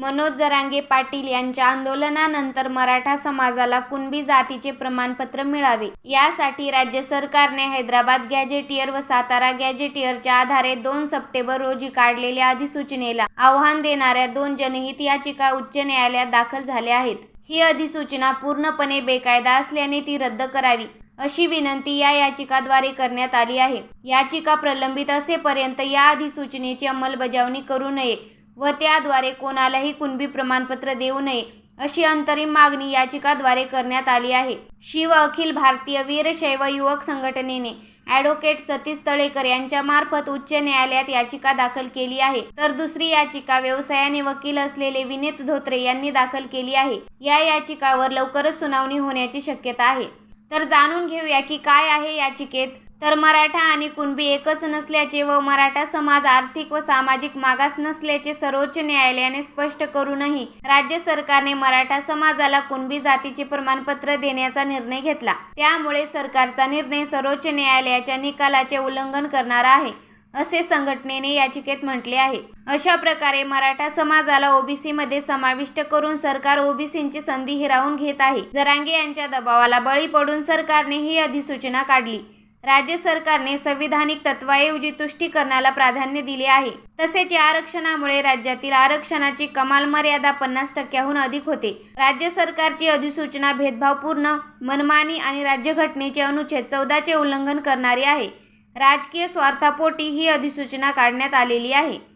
मनोज जरांगे पाटील यांच्या आंदोलनानंतर मराठा समाजाला कुणबी जातीचे प्रमाणपत्र मिळावे. यासाठी राज्य सरकारने हैदराबाद गॅझेटियर व सातारा गॅझेटियरच्या आधारे दोन सप्टेंबर रोजी काढलेल्या अधिसूचनेला आव्हान देणाऱ्या दोन जनहित याचिका उच्च न्यायालयात दाखल झाल्या आहेत. ही अधिसूचना पूर्णपणे बेकायदा असल्याने ती रद्द करावी अशी विनंती या याचिकाद्वारे करण्यात आली आहे. याचिका प्रलंबित असेपर्यंत या अधिसूचनेची अंमलबजावणी करू नये व त्याद्वारे कोणालाही कुणबी प्रमाणपत्र देऊ नये अशी अंतरिम मागणी याचिकाद्वारे करण्यात आली आहे. शिव अखिल भारतीय वीरशैव युवक संघटनेने ॲडव्होकेट सतीश तळेकर यांच्यामार्फत उच्च न्यायालयात याचिका दाखल केली आहे. तर दुसरी याचिका व्यवसायाने वकील असलेले विनीत धोत्रे यांनी दाखल केली आहे. या याचिकावर लवकरच सुनावणी होण्याची शक्यता आहे. तर जाणून घेऊया की काय आहे याचिकेत? तर मराठा आणि कुणबी एकच नसल्याचे व मराठा समाज आर्थिक व सामाजिक मागास नसल्याचे सर्वोच्च न्यायालयाने स्पष्ट करूनही राज्य सरकारने मराठा समाजाला कुणबी जातीचे प्रमाणपत्र देण्याचा निर्णय घेतला. त्यामुळे सरकारचा निर्णय सर्वोच्च न्यायालयाच्या निकालाचे उल्लंघन करणारा आहे असे संघटनेने याचिकेत म्हटले आहे. अशा प्रकारे मराठा समाजाला ओबीसीमध्ये समाविष्ट करून सरकार ओबीसींची संधी हिरावून घेत आहे. जरांगे यांच्या दबावाला बळी पडून सरकारने ही अधिसूचना काढली. राज्य सरकारने संविधानिक तत्वाऐवजी तुष्टीकरणाला प्राधान्य दिले आहे. तसेच या आरक्षणामुळे राज्यातील आरक्षणाची कमाल मर्यादा पन्नास टक्क्याहून अधिक होते. राज्य सरकारची अधिसूचना भेदभावपूर्ण मनमानी आणि राज्यघटनेचे अनुच्छेद चौदाचे उल्लंघन करणारी आहे. राजकीय स्वार्थापोटी ही अधिसूचना काढण्यात आलेली आहे.